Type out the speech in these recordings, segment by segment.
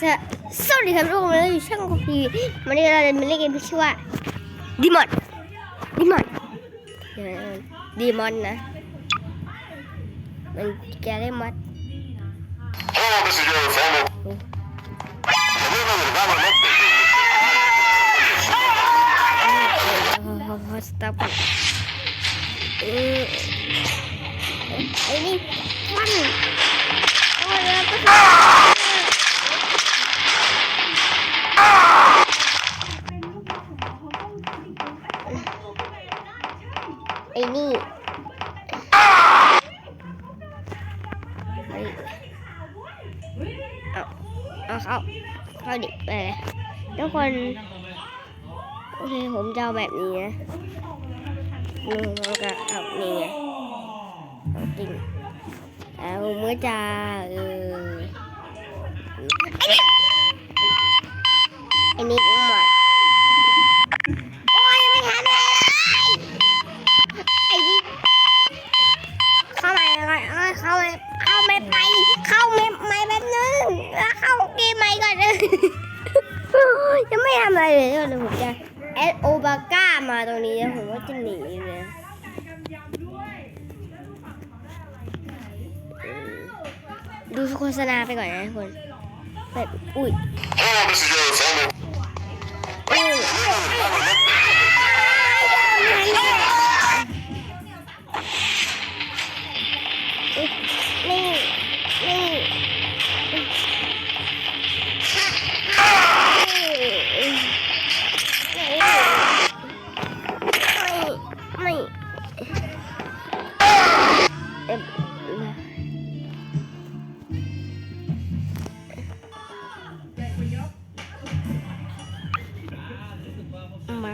สวสวัสดีครับทุกคนเราอยู่ช่องคุกทีวันนี้เราจะมาเล่นเกมที่ชื่อว่าดีมอนดีมอนดีมอนนะ มันแกได้มัด Hello, this is your formal. Deliver the development. พอพอสต็อปก่อนเออไอ้นี่ฟันโอ้ยแล้วก็ เข้าดิไปเลยทุกคน โอเคผมจะเอาแบบนี้นะนี่มันก็เอานี่ไงเอาจริงแต่ผมก็จะเออไอ้นี่หมดโอ้ยไม่ทันเลยไอ้นี่เข้ามาก่อนเอ้ยเข้ามาเข้าไม่ไป เข้าไม่ไม่แป๊บนึงแล้วเข้าเกมใหม่ก่อนเลย จะไม่ทำอะไร เลยเดี๋ยวผมจะแอดโอบาก้ามาตรงนี้แล้วผมก็จะหนีเลยดูโฆษณาไปก่อนนะทุกคนแบบอุ้ย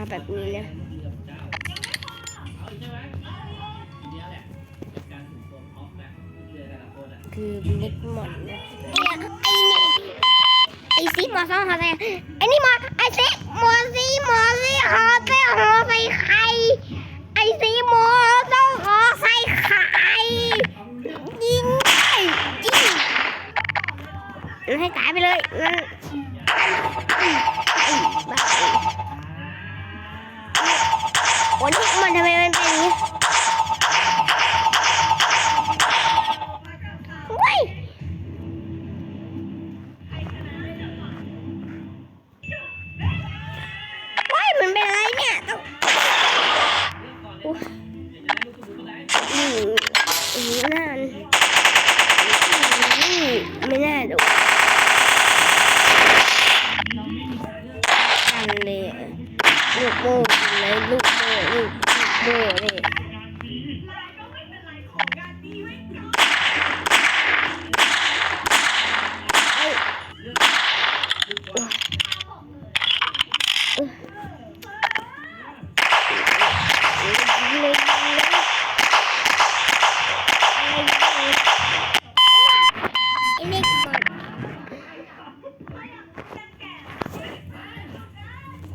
แบบนี้นะคือเล็กหมดนะไอ้นี่ไอ้ซีมอสองหอใส่ไอ้นี่มอ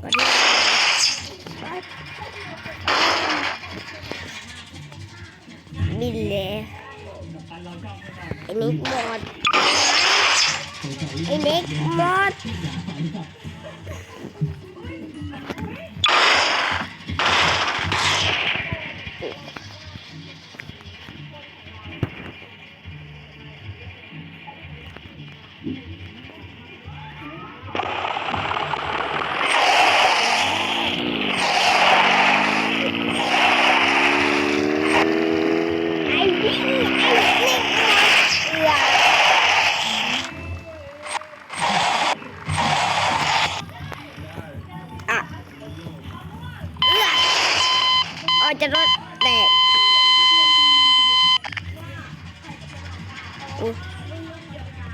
ก่อนที่บินเลยไอ้นิกหมดไอ้นิกหมด จะรถแตก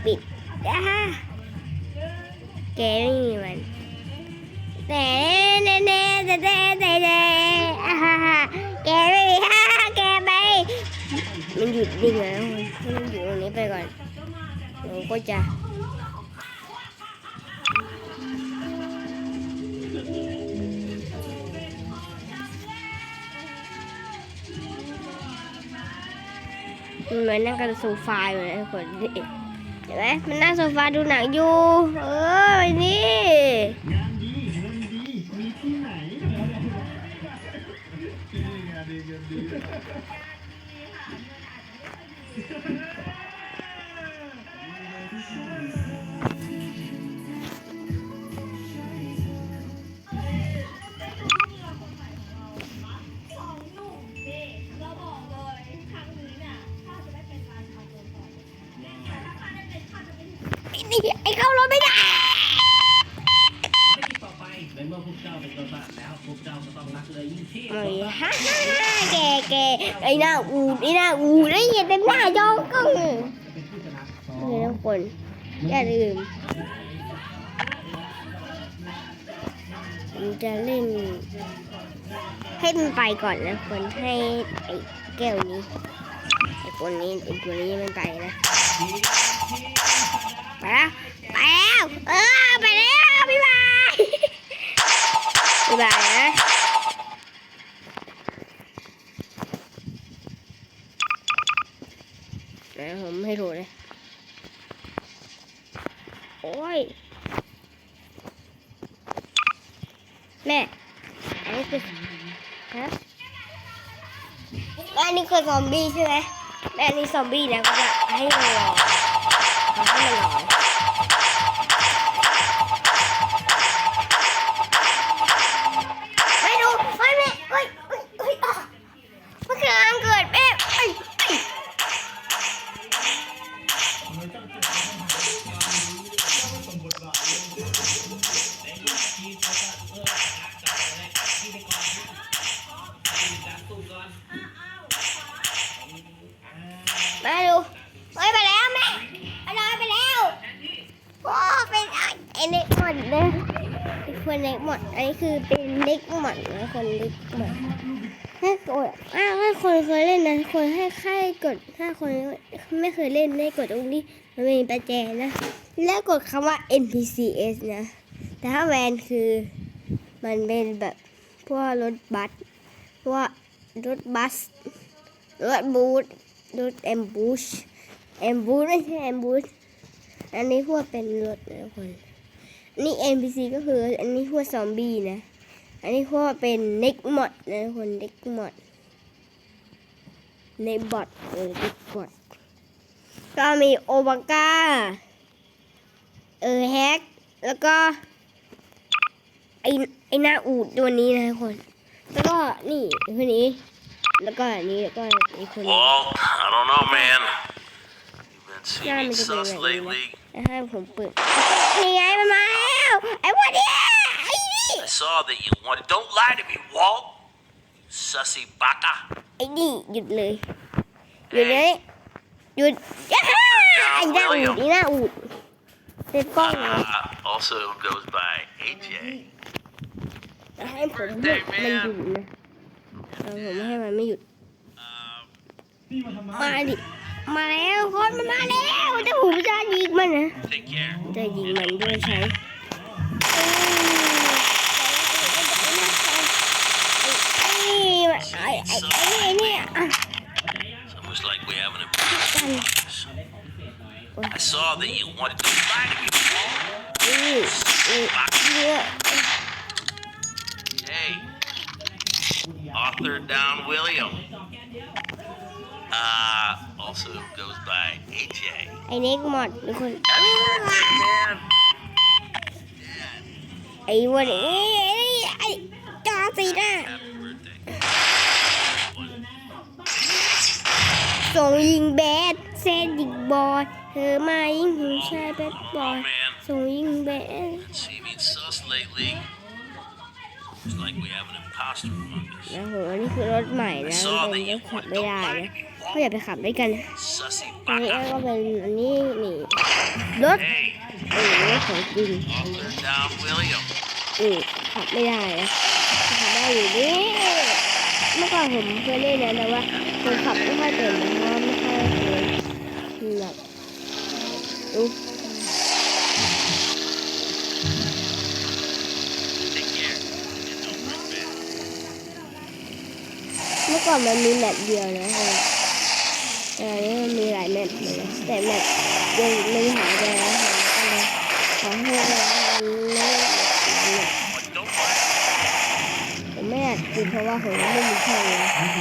ปิดอ่าแกไม่มีมันแต่เน่เน่แต่แต่แต่แต่อ่าฮ่าฮ่าแกไม่มีฮ่าแกไปมันหยุดนิ่งแล้วมันอยู่ตรงนี้ไปก่อนเราก็จะ เหมือนนั่งกันโซฟาอยู่นะทุกคนห็นไหมมันนั่งโซฟาดูหนังอยู่ เออไอ้นี่งานดีงินดีมีที่ไหน ไอ้นี่ไอ้เข้ารถไม่ได้ไม่คิดต่อไปในเมื่อพวกเจ้าเป็นตัวบาปแล้วพวกเจ้าก็ต้องรักเลยยิ่งที่เอ้ยฮ่าฮ่าฮ่าแกแกไอ้หน้าอูดไอ้หน้าอูดไอ้เหี้ยเต็มหน้าจอก็เออเป็นผู้ชนะทุกคนอย่าลืมผมจะเล่น ให้มันไปก่อนนะคนให้ไอ้แก้วนี้ไอ้คนนี้ไอ้ตัวนี้มันไปนะ ไปแล้วไปแล้วเออไปแล้วบ๊ายบายบ๊ายบายนะเดี๋ยวผมให้ดูเลย โอ้ย แม่ อันนี้คือฮะอันนี้คือซอมบี้ใช่ไหมแม่อันนี้ซอมบี้แล้วก็จะให้มันรอเขาให้มันรอ อ้เล็กหมดเลยไอ้คนเล็กหมด อันนี้คือเป็นเล็กหมดนะคนเล็กหมดให้กดอ้าวให้คนเคยเล่นนะคนให้ใครกดถ้าคนไม่เคยเล่นได้กดตรงนี้มันมีประแจนะ แล้วกดคำว่า NPCS นะ แต่ถ้าแวนคือมันเป็นแบบพวกรถบัสพวกรถบัสรถบูธรถแอมบูชแอมบูชไม่ใช่แอมบูชอันนี้พวกเป็นรถนะคน นนี่ NPC ก็คือ อันนี้พวกซอมบี้นะ อันนี้พวกเป็นเน็กมอดนะทุกคนเน็กมอดเน็กบอทเออเน็กบอทก็มีโอบาก้า เออแฮก แล้วก็ ไอไอหน้าอูดตัวนี้นะทุกคน แล้วก็นี่คนนี้ แล้วก็อันนี้แล้วก็อีกคนนี้ Walt, I don't know, man. You've been Yeah, seeming I'm gonna do sus it, lately. แล้วให้ผมเปิดนี่ไงมันมาแล้วไอ้พวกเนี้ยไอ้นี่ I saw that you wanted. Don't lie to me, Walt. You sussy baka. ไอ้นี่หยุดเลยหยุดเลยหยุดย่าไอ้หน้าอูดไอ้หน้าอูดเป็นกล้องนะ Uh, also goes by AJ. ให้ผมหยุดมันหยุดนะเอาผมไม่ให้มันไม่หยุดนี่มาทำไมมาดิ มาแล้วคนมันมาแล้วแต่ผมจะยิงมันนะ Take care. จะยิงมันด้วยใช้เอ้ยไอ้ไอ้ไอ้ไอ้เนี่ยอ่ะ It's almost like we have an improvement. I saw that you wanted to lie to me, Walt. อืออือเนี่ย Hey, Arthur Down William. Uh, also goes by AJ. ไอ้เน็กหมดทุกคน Happy birthday, man. ไอ้วันนี้ไอ้จอสีหน้า Happy birthday. ส่งยิงแบดเซนยิงบอยเธอมายิงหูชายแบดบอย Oh, man. ส่งยิงแบด Seeming sus lately. It's like we have an imposter among us. นะโหอันนี้คือรถใหม่นะมันเป็นรถขับไม่ได้นะ ก็อย่าไปขับด้วยกันนะ Sussy อันนี้ baka. ก็เป็นอันนี้นี่รถ Hey, เออรถของจริง Arthur Down William. อือขับไม่ได้นะขับได้อยู่นี่เมื่อก่อนผมเคยเล่นนะแต่ว่าผมขับไม่ค่อยเป็นนะเพราะว่าไม่ค่อยเคยแบบดู Take care. And don't look bad. เมื่อก่อนมันมีแมปเดียวนะเออ แต่อันนี้มันมีหลายแมมปเลยแต่แมปยังไม่หายไปแล้วก็เลยขอให้เราเล่นแมป Don't mind. ผมไม่อยากกินเพราะว่าผมไม่มีช่องเลยมัน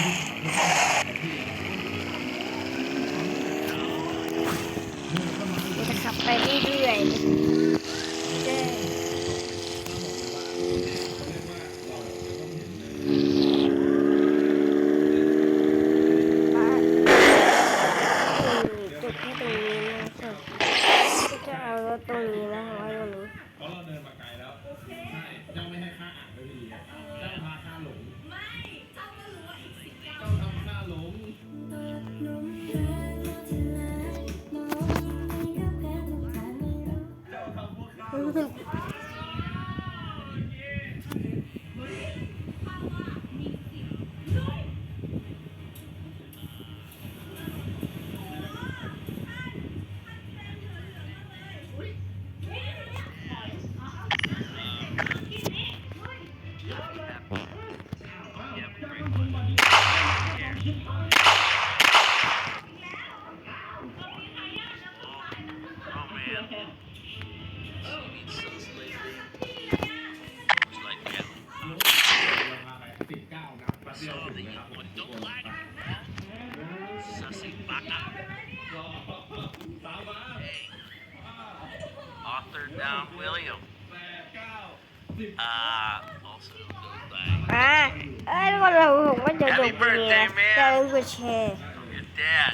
Uh, also goes by อ่าเอ้ยทุกคนเราผมก็จะจบตรงนี้นะอย่าลืมกดแชร์ your dad.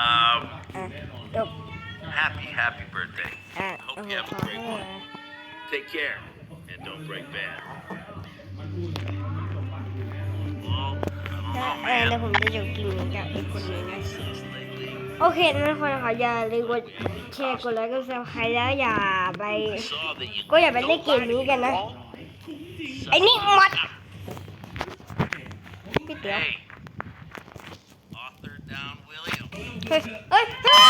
Um, อะจบ happy, happy birthday. อะโอ้โหขอให้มา Take care and don't break bad. Well, I ถ้า don't เออ know, แล้ว man. โอเคนะทุกคนขออย่าลืมกดแชร์กดไลค์กดซับสไครต์แล้วอย่าไปก็อย่าไปเล่นเกมนี้กันนะไอ้นี่หมดพี่เตี๋ยวเฮ้ยเฮ้ยอ้า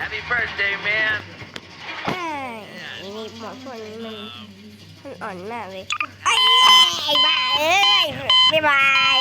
Happy birthday, man. เอ้ยไอ้นี่หมอพวกนี้มันมันอ่อนมากเลยไอ้ไอ้บ้า เอ้ยบ๊ายบาย